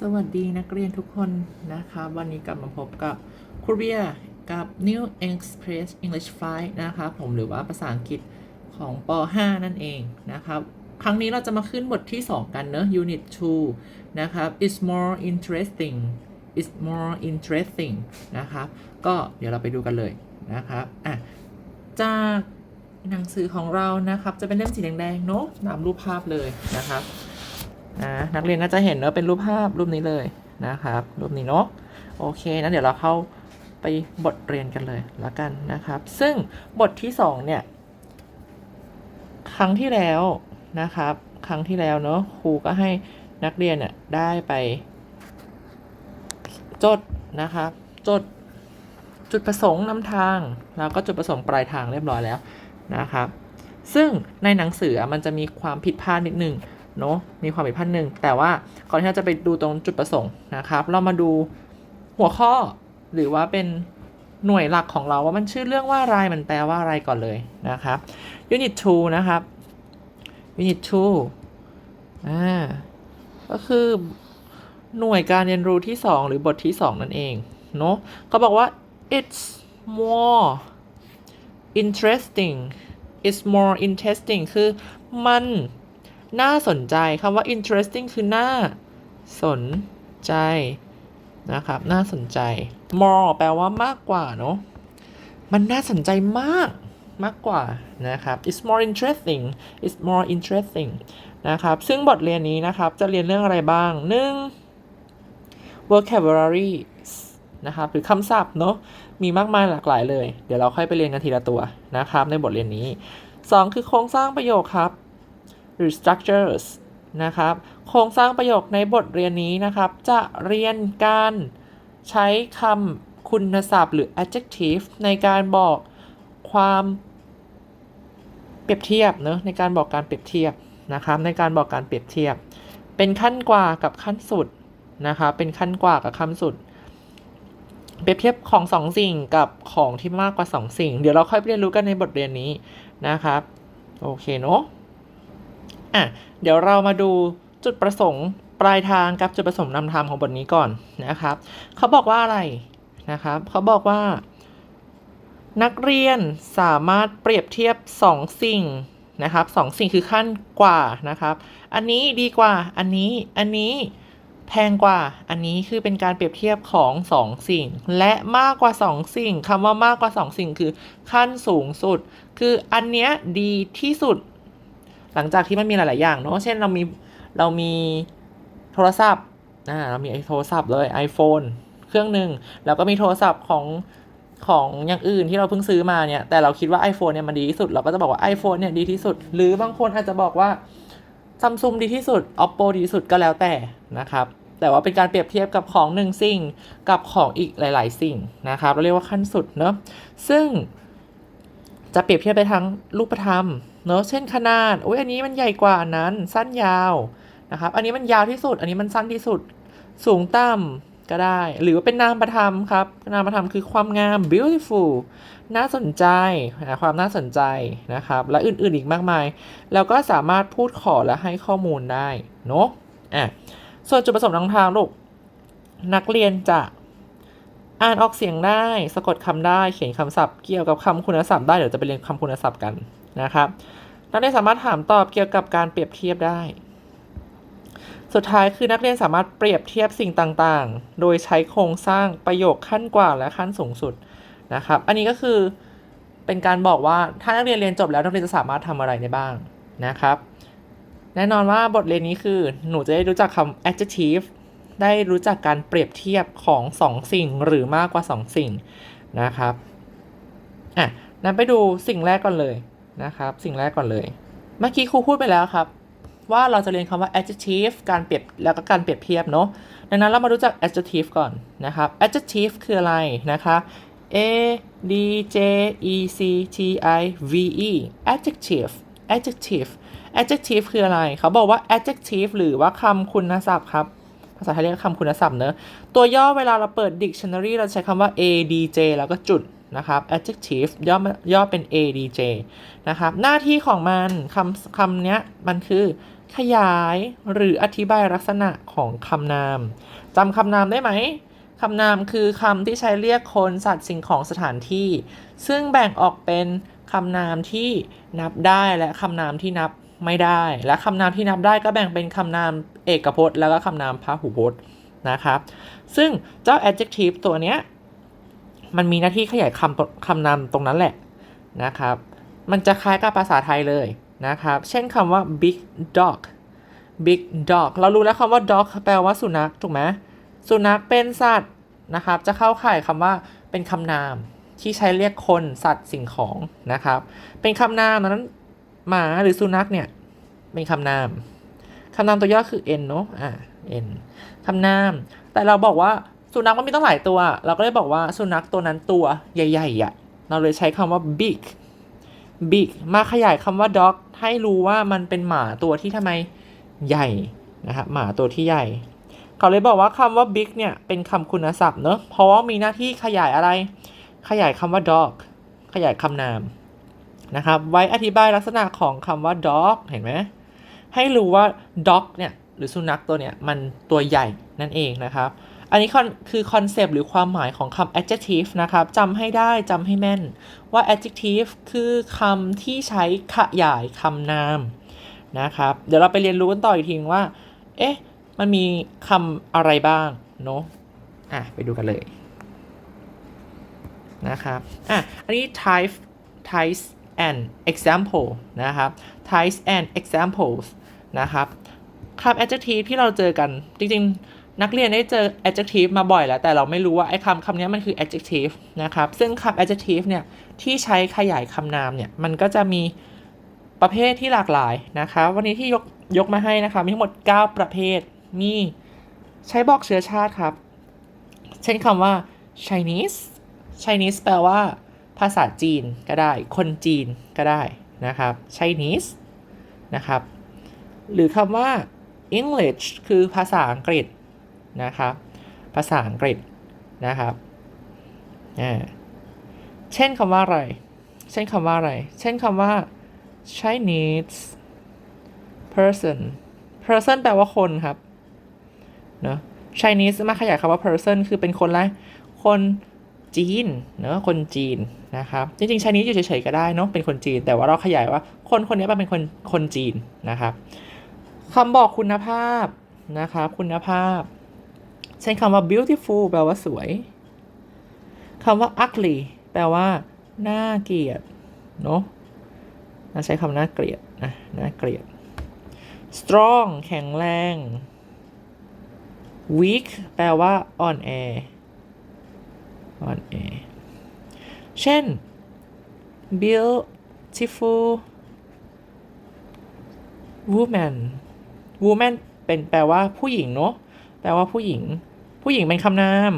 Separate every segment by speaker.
Speaker 1: สวัสดีนักเรียนทุกคนนะคะ วันนี้กลับมาพบกับครูเบียกับ New Express English 5 นะคะผมหรือว่าภาษาอังกฤษของป .5 นั่นเองนะครับ ครั้งนี้เราจะมาขึ้นบทที่ 2 กันเนอะ Unit 2 นะครับ It's more interesting It's more interesting นะครับก็เดี๋ยวเราไปดูกันเลยนะครับอะจากหนังสือของเรานะครับ จะเป็นเล่มสีแดงๆเนอะตามรูปภาพเลยนะครับ นะนักเรียนก็จะเห็นว่าเป็นรูปภาพรูปนี้เลยนะครับ รูปนี้เนาะโอเคนั้นเดี๋ยวเราเข้าไปบทเรียนกันเลยละกันนะครับ ซึ่งบทที่สองเนี่ยครั้งที่แล้วนะครับ ครั้งที่แล้วเนาะครูก็ให้นักเรียนเนี่ยได้ไป จดนะครับ จดจุดประสงค์นำทาง แล้วก็จุดประสงค์ปลายทางเรียบร้อยแล้วนะครับ ซึ่งในหนังสือมันจะมีความผิดพลาดนิดนึง เนอะมีความผิดพลาดหนึ่งแต่ว่าก่อนที่เราจะไปดูตรงจุดประสงค์นะครับ เรามาดูหัวข้อหรือว่าเป็นหน่วยหลักของเราว่ามันชื่อเรื่องว่าอะไรมันแปลว่าอะไรก่อนเลยนะครับ unit 2 นะครับ unit 2อ่าก็คือหน่วยการเรียนรู้ที่ 2 หรือบทที่ 2 นั่นเองเนาะเขาบอกว่า it's more interesting it's more interesting คือมัน น่าสนใจคำว่า interesting คือน่าสนใจนะครับ น่าสนใจ more แปลว่ามากกว่าเนอะมันน่าสนใจมากมากกว่านะครับ it's more interesting it's more interesting นะครับ ซึ่งบทเรียนนี้นะครับ จะเรียนเรื่องอะไรบ้าง 1. vocabulary นะครับ หรือคำศัพท์เนอะมีมากมายหลากหลายเลย เดี๋ยวเราค่อยไปเรียนกันทีละตัวนะครับ ในบทเรียนนี้ 2. คือโครงสร้างประโยคครับ หรือ structures นะครับ โครงสร้างประโยคในบทเรียนนี้นะครับ จะเรียนการใช้คำคุณศัพท์หรือ adjective ในการบอกความเปรียบเทียบเนอะในการบอกการเปรียบเทียบนะครับ ในการบอกการเปรียบเทียบ เป็นขั้นกว่ากับขั้นสุดนะครับเป็นขั้นกว่ากับขั้นสุด เปรียบเทียบของสองสิ่งกับของที่มากกว่าสองสิ่ง เดี๋ยวเราค่อยไปเรียนรู้กันในบทเรียนนี้นะครับ โอเคเนาะ อะเดี๋ยวเรามาดูจุดประสงค์ปลายทางกับจุดประสงค์นำทางของบทนี้ก่อนนะครับเขาบอกว่าอะไรนะครับเขาบอกว่า นักเรียนสามารถเปรียบเทียบ 2 สิ่งนะครับสองสิ่งคือขั้นกว่านะครับ อันนี้ดีกว่าอันนี้อันนี้แพงกว่าอันนี้คือเป็นการเปรียบเทียบของ 2 สิ่ง และมากกว่า 2 สิ่งคำว่ามากกว่า 2 สิ่งคือขั้นสูงสุด คืออันเนี้ยดีที่สุด หลังจากที่มันมีหลาย ๆ อย่างเนาะเช่นเรามีเรามีโทรศัพท์อ่าเรามีไอโทรศัพท์เลย iPhone เครื่องหนึ่งแล้วก็มีโทรศัพท์ของของอย่างอื่นที่เราเพิ่งซื้อมาเนี่ย แต่เราคิดว่า iPhone เนี่ยมันดีที่สุด เราก็จะบอกว่า iPhone เนี่ยดีที่สุด หรือบางคนอาจจะบอกว่า Samsung ดีที่สุด Oppo ดีที่สุดก็แล้วแต่นะครับ แต่ว่าเป็นการเปรียบเทียบกับของหนึ่งสิ่งกับของอีกหลาย ๆ สิ่งนะครับ เราเรียกว่าขั้นสุดเนาะซึ่ง จะเปรียบเทียบไปทั้งรูปธรรมเนอะเช่นขนาดโอ้ยอันนี้มันใหญ่กว่าอันนั้นสั้นยาวนะครับอันนี้มันยาวที่สุด อันนี้มันสั้นที่สุด สูงต่ำก็ได้ หรือว่าเป็นนามธรรมครับนามธรรมคือความงาม beautiful น่าสนใจนะความน่าสนใจนะครับ และอื่นๆอีกมากมาย แล้วก็สามารถพูดขอและให้ข้อมูลได้เนอะอะส่วนจุดประสงค์ทางทางลูกนักเรียนจะ อ่านออกเสียงได้ สะกดคำได้ เขียนคำศัพท์เกี่ยวกับคำคุณศัพท์ได้ เดี๋ยวจะไปเรียนคำคุณศัพท์กันนะครับ นักเรียนสามารถถามตอบเกี่ยวกับการเปรียบเทียบได้ สุดท้ายคือนักเรียนสามารถเปรียบเทียบสิ่งต่างๆ โดยใช้โครงสร้างประโยคขั้นกว่าและขั้นสูงสุดนะครับ อันนี้ก็คือเป็นการบอกว่าถ้านักเรียนเรียนจบแล้วนักเรียนจะสามารถทำอะไรได้บ้างนะครับ แน่นอนว่าบทเรียนนี้คือหนูจะได้รู้จักคำ adjective ได้รู้จักการเปรียบเทียบของสองสิ่งหรือมากกว่าสองสิ่งนะครับอะนั้นไปดูสิ่งแรกก่อนเลยนะครับ สิ่งแรกก่อนเลย เมื่อกี้ครูพูดไปแล้วครับ ว่าเราจะเรียนคำว่า adjective การเปรียบแล้วก็การเปรียบเทียบเนาะดังนั้นเรามารู้จัก adjective ก่อนนะครับ adjective คืออะไรนะคะ a d j e c t i v e adjective adjective adjective คืออะไร เขาบอกว่า adjective หรือว่าคำคุณศัพท์ครับาษาไทยเรียกคำคุณศัพท์เนอะตัวย่อเวลาเราเปิด dictionary เราใช้คำว่า adj แล้วก็จุดนะครับ adjective ย่อย่อเป็น adj นะครับ หน้าที่ของมันคำคำเนี้ยมันคือขยายหรืออธิบายลักษณะของคำนามจำคำนามได้ไหมคำนามคือคำที่ใช้เรียกคนสัตว์สิ่งของสถานที่ ซึ่งแบ่งออกเป็นคำนามที่นับได้และคำนามที่นับ ไม่ได้ และคำนามที่นับได้ก็แบ่งเป็นคำนามเอกพจน์ แล้วก็คำนามพหูพจน์นะครับ ซึ่งเจ้า adjective ตัวเนี้ยมันมีหน้าที่ขยายคำคำนามตรงนั้นแหละนะครับ มันจะคล้ายกับภาษาไทยเลยนะครับ เช่นคำว่า big dog big dog เรารู้แล้วคำว่า dog แปลว่าสุนัขถูกไหมสุนัขเป็นสัตว์นะครับ จะเข้าข่ายคำว่าเป็นคำนามที่ใช้เรียกคนสัตว์สิ่งของนะครับ เป็นคำนามนั้น หมาหรือสุนัขเนี่ย เป็นคำนามคำนามตัวย่อคือ n เนอะอ่า n คำนาม แต่เราบอกว่าสุนัขมันมีตั้งหลายตัว เราก็เลยบอกว่าสุนัขตัวนั้นตัวใหญ่ๆอะ เราเลยใช้คำว่า big big มาขยายคำว่า dog ให้รู้ว่ามันเป็นหมาตัวที่ทำไมใหญ่นะครับหมาตัวที่ใหญ่ เขาเลยบอกว่าคำว่า big เนี่ยเป็นคำคุณศัพท์เนอะเพราะว่ามีหน้าที่ขยายอะไร ขยายคำว่า dog ขยายคำนาม นะครับ ไว้อธิบายลักษณะของคำว่า dog เห็นไหมให้รู้ว่า dog เนี่ยหรือสุนัขตัวเนี่ยมันตัวใหญ่นั่นเองนะครับ อันนี้คือคอนเซปต์หรือความหมายของคำ adjective นะครับจำให้ได้จำให้แม่นว่า adjective คือคำที่ใช้ขยายคำนามนะครับ เดี๋ยวเราไปเรียนรู้กันต่ออีกทีว่า เอ๊ะ มันมีคำอะไรบ้างเนาะอะ ไปดูกันเลยนะครับ อะ อันนี้ type types and example นะครับ types and examples นะครับคำ adjective ที่เราเจอกันจริงๆ นักเรียนได้เจอ adjective มาบ่อยแล้ว แต่เราไม่รู้ว่าไอ้คำคำนี้มันคือ adjective นะครับ ซึ่งคำ adjective เนี่ยที่ใช้ขยายคำนามเนี่ย มันก็จะมีประเภทที่หลากหลายนะคะ วันนี้ที่ยกยกมาให้นะคะ มีทั้งหมด 9 ประเภท มีใช้บอกเชื้อชาติครับ เช่นคำว่า Chinese Chinese แปลว่า ภาษาจีนก็ได้ คนจีนก็ได้นะครับ Chinese นะครับ หรือคำว่า English คือภาษาอังกฤษนะครับ ภาษาอังกฤษนะครับเช่นคำว่าอะไร เช่นคำว่าอะไร เช่นคำว่า Chinese person person แปลว่าคนครับ เนอะ Chinese มาขยายคำว่า person คือเป็นคนละ คน จีนเนอะคนจีนนะครับจริงๆ Chinese อยู่เฉยๆก็ได้เนาะเป็นคนจีน แต่ว่าเราขยายว่าคนคนนี้เป็นคนคนจีนนะครับคำบอกคุณภาพนะครับคุณภาพ เช่นคำว่า beautiful แปลว่าสวยคำว่า ugly แปลว่าน่าเกลียดเนาะใช้คำน่าเกลียดนะน่าเกลียด strong แข็งแรง weak แปลว่าอ่อนแอ อ่อนแอเช่น beautiful woman woman เป็นแปลว่าผู้หญิงเนาะแปลว่าผู้หญิง ผู้หญิงเป็นคำนาม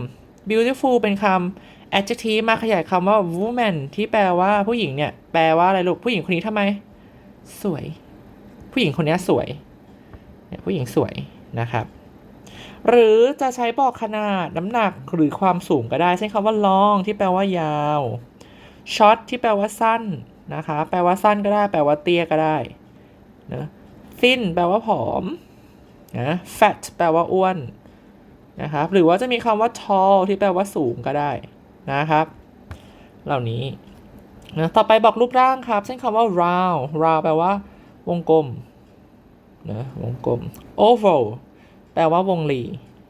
Speaker 1: beautiful เป็นคำ adjective มาขยายคำว่า woman ที่แปลว่าผู้หญิงเนี่ย แปลว่าอะไรลูกผู้หญิงคนนี้ทำไม สวย ผู้หญิงคนนี้สวย เนี่ยผู้หญิงสวยนะครับ หรือจะใช้บอกขนาดน้ำหนักหรือความสูงก็ได้ เช่นคำว่า long ที่แปลว่ายาว short ที่แปลว่าสั้นนะคะ แปลว่าสั้นก็ได้ แปลว่าเตี้ยก็ได้นะ thin แปลว่าผอมนะ fat แปลว่าอ้วนนะครับ หรือว่าจะมีคำว่า tall ที่แปลว่าสูงก็ได้นะครับ เหล่านี้นะต่อไปบอกรูปร่างครับ เช่นคำว่า round round แปลว่า วงกลมนะ วงกลม oval แปลว่าวงรี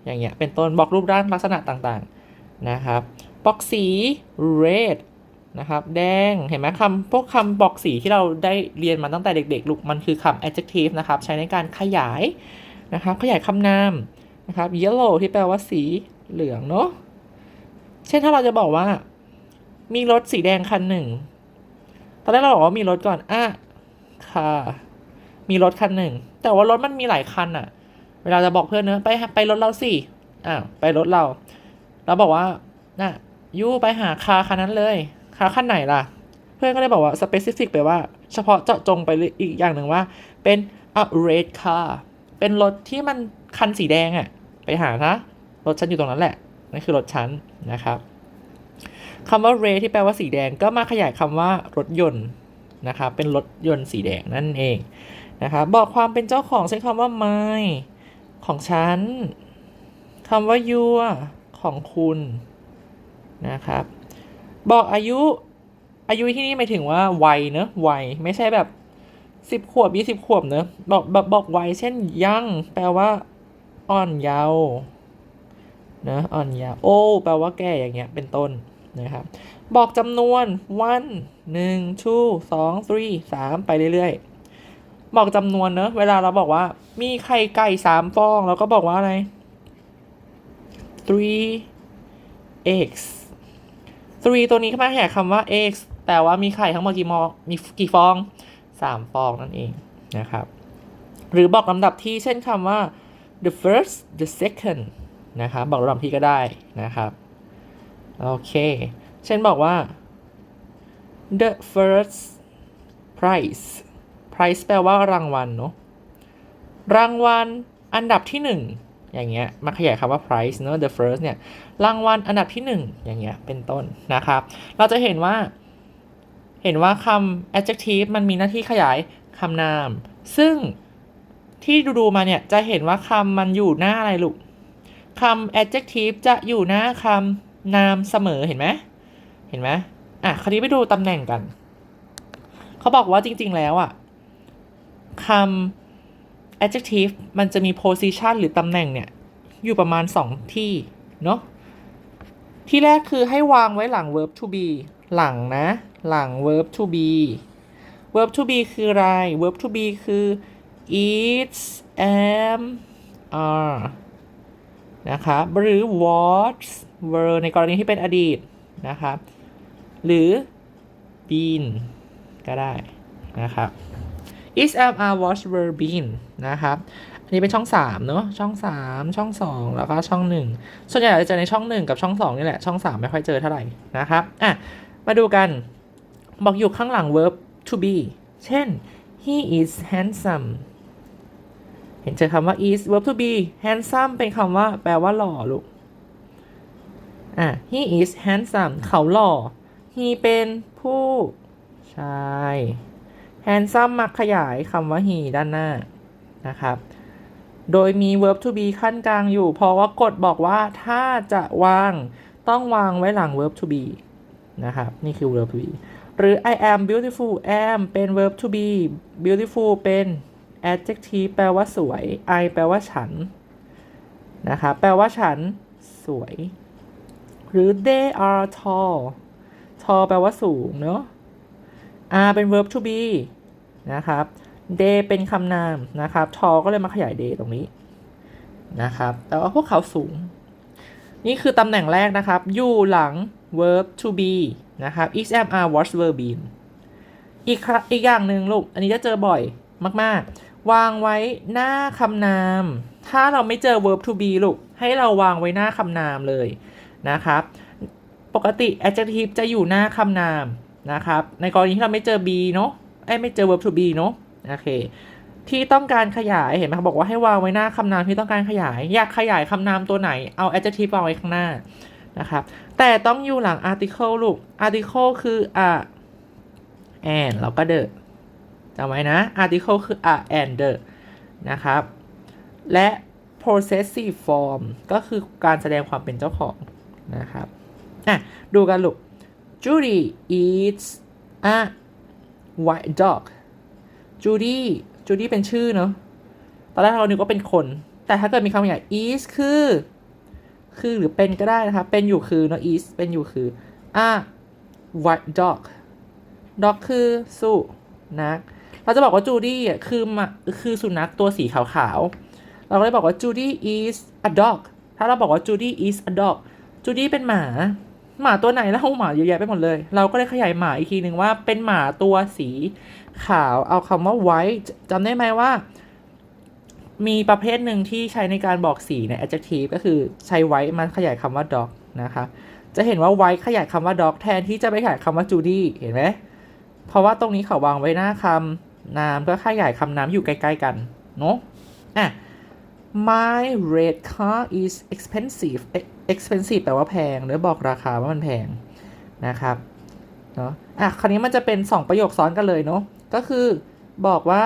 Speaker 1: อย่างเงี้ย เป็นต้นบอกรูปร่างลักษณะต่างๆนะครับ บอกสี red นะครับ แดง เห็นไหมคำพวกคำบอกสีที่เราได้เรียนมาตั้งแต่เด็กๆ ลูก มันคือคำ adjective นะครับ ใช้ในการขยายนะครับ ขยายคำนามนะครับ yellow ที่แปลว่าสีเหลืองเนาะ เช่นถ้าเราจะบอกว่า มีรถสีแดงคันหนึ่ง ตอนแรกเราบอกว่ามีรถก่อนอะค่ะ มีรถคันหนึ่ง แต่ว่ารถมันมีหลายคันอะ เวลาจะบอกเพื่อนเนอะไปไปรถเราสิอ่าไปรถเราเราบอกว่าน่ะยูไปหาคาคันนั้นเลยคาคันไหนล่ะ เพื่อนก็เลยบอกว่า specific ไปว่า เฉพาะเจาะจงไปอีกอย่างหนึ่งว่า เป็น a red car เป็นรถที่มันคันสีแดงอะไปหานะรถฉันอยู่ตรงนั้นแหละนั่นคือรถฉันนะครับคำว่า red ที่แปลว่าสีแดงก็มาขยายคำว่ารถยนต์นะครับเป็นรถยนต์สีแดงนั่นเองนะครับบอกความเป็นเจ้าของใช้คำว่า my ของฉันคำว่า your ของคุณนะครับ บอกอายุอายุที่นี่หมายถึงว่าวัยเนอะวัยไม่ใช่แบบสิบขวบยี่สิบขวบเนอะบอกบอกบอกวัยเช่นยังแปลว่าอ่อนเยาว์นะอ่อนเยาว์โอ้แปลว่าแก่อย่างเงี้ยเป็นต้นนะครับ บอกจำนวน one หนึ่ง two สอง three สามไปเรื่อยๆ บอกจำนวนเนอะเวลาเราบอกว่า มีไข่ไก่สามฟองเราก็บอกว่าอะไร three eggs three ตัวนี้มาแหกคำว่า eggs แปลว่ามีไข่ทั้งหมดกี่มอมีกี่ฟองสามฟองนั่นเองนะครับ หรือบอกลำดับที่เช่นคำว่า the first the second นะครับบอกลำดับที่ก็ได้นะครับ โอเค เช่นบอกว่า the first prize prize แปลว่ารางวัลเนาะรางวัลอันดับที่หนึ่งอย่างเงี้ยมาขยายคำว่า prize เนอะ the first เนี่ยรางวัลอันดับที่หนึ่งอย่างเงี้ยเป็นต้นนะครับ เราจะเห็นว่า เห็นว่าคำ adjective มันมีหน้าที่ขยายคำนาม ซึ่งที่ดู ๆ มาเนี่ย จะเห็นว่าคำมันอยู่หน้าอะไรลูกคำ adjective จะอยู่หน้าคำนามเสมอเห็นไหมเห็นไหมอะ คราวนี้ไปดูตำแหน่งกัน เขาบอกว่าจริง ๆ แล้วอะ คำ adjective มันจะมี position หรือตำแหน่งเนี่ย อยู่ประมาณ 2 ที่ เนาะที่แรกคือให้วางไว้หลัง verb to be หลังนะ หลัง verb to be verb to be คืออะไร verb to be คือ is am are นะครับหรือ was were ในกรณีที่เป็นอดีตนะครับหรือ been ก็ได้นะครับ is am are was were been นะครับอันนี้เป็นช่อง 3 เนอะช่อง 3 ช่อง 2 แล้วก็ช่อง 1 ส่วนใหญ่เราจะเจอในช่อง 1 กับช่อง 2 นี่แหละ ช่อง 3 ไม่ค่อยเจอเท่าไหร่นะครับอะมาดูกันบอกอยู่ข้างหลัง verb to be เช่น he is handsome เห็นเจอคำว่า is verb to be handsome เป็นคำว่าแปลว่าหล่อลูกอะ he is handsome เขาหล่อ he เป็นผู้ชาย handsome มักขยายคำว่า he ด้านหน้านะครับ โดยมี verb to be ขั้นกลางอยู่ เพราะว่ากฎบอกว่าถ้าจะวางต้องวางไว้หลัง verb to be นะครับ นี่คือ verb to be หรือ I am beautiful am เป็น verb to be beautiful เป็น adjective แปลว่าสวย I แปลว่าฉัน นะครับแปลว่าฉันสวย หรือ they are tall tall แปลว่าสูงเนอะ are เป็น verb to be นะครับ they เป็นคำนามนะครับ tall ก็เลยมาขยาย they ตรงนี้นะครับ แต่ว่าพวกเขาสูง นี่คือตำแหน่งแรกนะครับ อยู่หลัง verb to be นะครับ is am are was were been อีกครับอีกอย่างหนึ่งลูก อันนี้จะเจอบ่อยมาก ๆ วางไว้หน้าคำนาม ถ้าเราไม่เจอ verb to be ลูก ให้เราวางไว้หน้าคำนามเลยนะครับ ปกติ adjective จะอยู่หน้าคำนามนะครับ ในกรณีที่เราไม่เจอ be เนอะ ไอ้ไม่เจอ verb to be เนอะโอเค ที่ต้องการขยายเห็นไหมเขาบอกว่าให้วางไว้หน้าคำนามที่ต้องการขยาย อยากขยายคำนามตัวไหนเอา adjective วางไว้ข้างหน้านะครับแต่ต้องอยู่หลัง article ลูก article คือ a and แล้วก็ the จำไว้นะ article คือ a and the นะครับ และ possessive form ก็คือการแสดงความเป็นเจ้าของนะครับอะดูกันลูก Judy eats a white dog Judy Judy เป็นชื่อเนอะตอนแรกเรานึกว่าเป็นคน แต่ถ้าเกิดมีคำใหญ่ is คือ คือหรือเป็นก็ได้นะครับเป็นอยู่คือเนอะ is เป็นอยู่คือ a white dog dog คือสุนัขเราจะบอกว่า Judy อะคือมาคือสุนัขตัวสีขาวๆ เราก็เลยบอกว่า Judy is a dog ถ้าเราบอกว่า Judy is a dog Judy เป็นหมา หมาตัวไหนแล้วหมาเยอะแยะไปหมดเลย เราก็เลยขยายหมาอีกทีหนึ่งว่าเป็นหมาตัวสีขาว เอาคำว่า white จำได้ไหมว่า มีประเภทหนึ่งที่ใช้ในการบอกสีใน adjective ก็คือใช้ white มาขยายคำว่า dog นะคะ จะเห็นว่า white ขยายคำว่า dog แทนที่จะไปขยายคำว่า Judy เห็นไหม เพราะว่าตรงนี้เขาวางไว้หน้าคำนามก็ขยายคำนามอยู่ใกล้ๆกัน เนอะอะ my red car is expensive expensive แปลว่าแพงหรือบอกราคาว่ามันแพงนะครับเนอะอะคราวนี้มันจะเป็น 2 ประโยคซ้อนกันเลยเนอะก็คือบอกว่า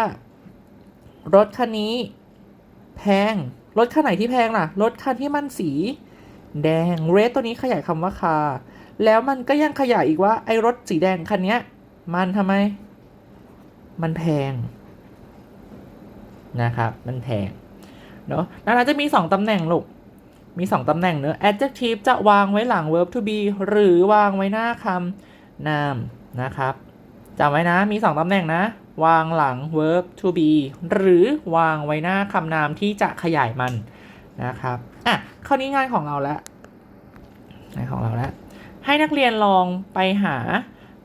Speaker 1: รถคันนี้แพง รถคันไหนที่แพงล่ะ รถคันที่มันสี แดง red ตัวนี้ขยายคำว่าคาแล้วมันก็ยังขยายอีกว่าไอ้รถสีแดงคันเนี้ยมันทำไม มันแพงนะครับ มันแพงเนอะดังนั้นจะมี 2ตำแหน่งลูก มี 2ตำแหน่งเนอะ adjective จะวางไว้หลัง verb to be หรือวางไว้หน้าคำนามนะครับจำไว้นะ มี 2ตำแหน่งนะ วางหลัง verb to be หรือวางไว้หน้าคำนามที่จะขยายมันนะครับ อะคราวนี้งานของเราแล้วงานของเราแล้ว ให้นักเรียนลองไปหา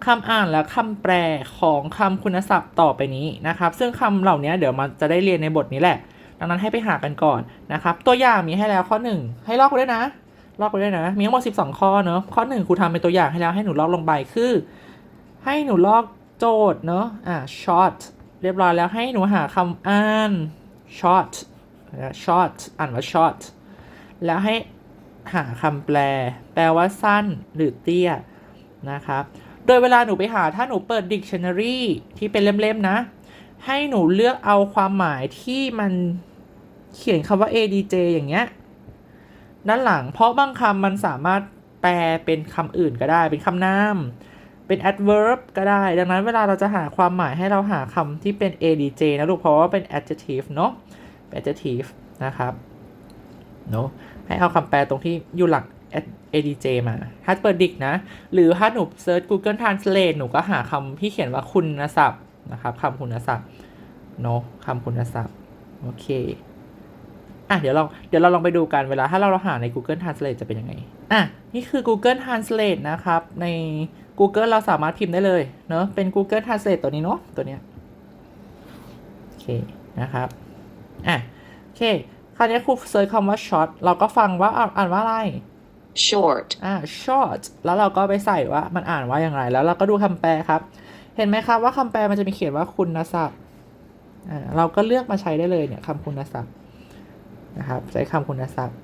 Speaker 1: คำอ่านและคำแปลของคำคุณศัพท์ต่อไปนี้นะครับ ซึ่งคำเหล่านี้เดี๋ยวมันจะได้เรียนในบทนี้แหละ ดังนั้นให้ไปหากันก่อนนะครับตัวอย่างมีให้แล้วข้อ 1 ให้ลอกไปด้วยนะ ลอกไปด้วยนะ มีทั้งหมด12 ข้อเนอะข้อ 1 ครูทำเป็นตัวอย่างให้แล้วให้หนูลอกลงไปคือ ให้หนูลอกโจทย์เนอะอ่า short เรียบร้อยแล้วให้หนูหาคำอ่าน short นะ short อ่านว่า short แล้วให้หาคำแปล แปลว่าสั้นหรือเตี้ยนะครับ โดยเวลาหนูไปหาถ้าหนูเปิด dictionary ที่เป็นเล่มๆนะ ให้หนูเลือกเอาความหมายที่มันเขียนคำว่า adj อย่างเงี้ยด้านหลัง เพราะบางคำมันสามารถแปลเป็นคำอื่นก็ได้ เป็นคำนาม เป็น adverb ก็ได้ ดังนั้นเวลาเราจะหาความหมายให้เราหาคำที่เป็น adj นะลูก เพราะว่าเป็น adjective เนอะ adjective นะครับ เนอะให้เอาคำแปลตรงที่อยู่หลัก adj มาถ้าเปิดดิกนะ หรือถ้าหนูเซิร์ช Google Translate หนูก็หาคำที่เขียนว่าคุณศัพท์ นะครับคำคุณศัพท์เนอะคำคุณศัพท์โอเคอะเดี๋ยวเราเดี๋ยวเราลองไปดูกันเวลาถ้าเราหาใน Google Translate จะเป็นยังไงอะนี่คือ Google Translate นะครับ ใน Google เราสามารถพิมพ์ได้เลยเนอะเป็น Google Translate ตัวนี้เนอะตัวเนี้ยโอเคนะครับอะโอเคคราวนี้ครูเซิร์ชคำว่า short เราก็ฟังว่าอ่านอ่านว่าอะไร
Speaker 2: short,
Speaker 1: อ่า short แล้วเราก็ไปใส่ว่ามันอ่านว่าอย่างไร แล้วเราก็ดูคำแปลครับ เห็นไหมครับว่าคำแปลมันจะมีเขียนว่าคุณศัพท์เราก็เลือกมาใช้ได้เลยเนี่ยคำคุณศัพท์นะครับใช้คำคุณศัพท์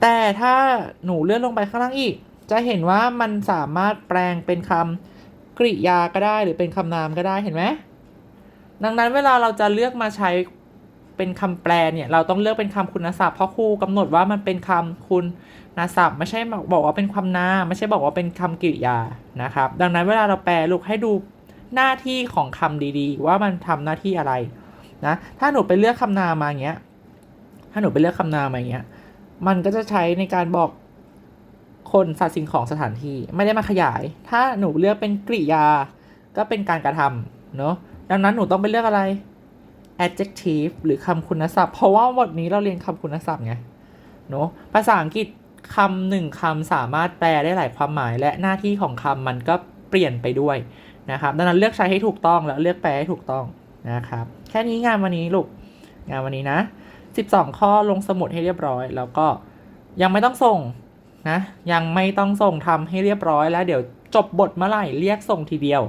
Speaker 1: แต่ถ้าหนูเลื่อนลงไปข้างล่างอีก จะเห็นว่ามันสามารถแปลงเป็นคำกริยาก็ได้หรือเป็นคำนามก็ได้เห็นไหมดังนั้นเวลาเราจะเลือกมาใช้ เป็นคำแปลเนี่ยเราต้องเลือกเป็นคำคุณศัพท์เพราะครูกำหนดว่ามันเป็นคำคุณศัพท์ไม่ใช่บอกว่าเป็นคำนามไม่ใช่บอกว่าเป็นคำกริยานะครับ ดังนั้นเวลาเราแปลลูกให้ดูหน้าที่ของคำดีๆ ว่ามันทำหน้าที่อะไรนะถ้าหนูไปเลือกคำนามมาอย่างเงี้ยถ้าหนูไปเลือกคำนามมาอย่างเงี้ยมันก็จะใช้ในการบอกคนสัตว์สิ่งของสถานที่ไม่ได้มาขยาย ถ้าหนูเลือกเป็นกริยาก็เป็นการกระทำเนาะดังนั้นหนูต้องไปเลือกอะไร adjective หรือคำคุณศัพท์ เพราะว่าบทนี้เราเรียนคำคุณศัพท์ไงเนาะภาษาอังกฤษคำหนึ่งคำสามารถแปลได้หลายความหมาย และหน้าที่ของคำมันก็เปลี่ยนไปด้วยนะครับดังนั้นเลือกใช้ให้ถูกต้องแล้วเลือกแปลให้ถูกต้องนะครับแค่นี้งานวันนี้ลูกงานวันนี้นะ 12 ข้อลงสมุดให้เรียบร้อย แล้วก็ยังไม่ต้องส่งนะยังไม่ต้องส่งทำให้เรียบร้อยแล้วเดี๋ยวจบบทเมื่อไหร่เรียกส่งทีเดียว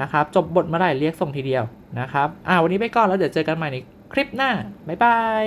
Speaker 1: นะครับ จบบทเมื่อไหร่เรียกส่งทีเดียวนะครับอ่าวันนี้ไปก่อนแล้วเดี๋ยวเจอกันใหม่ในคลิปหน้าบ๊ายบาย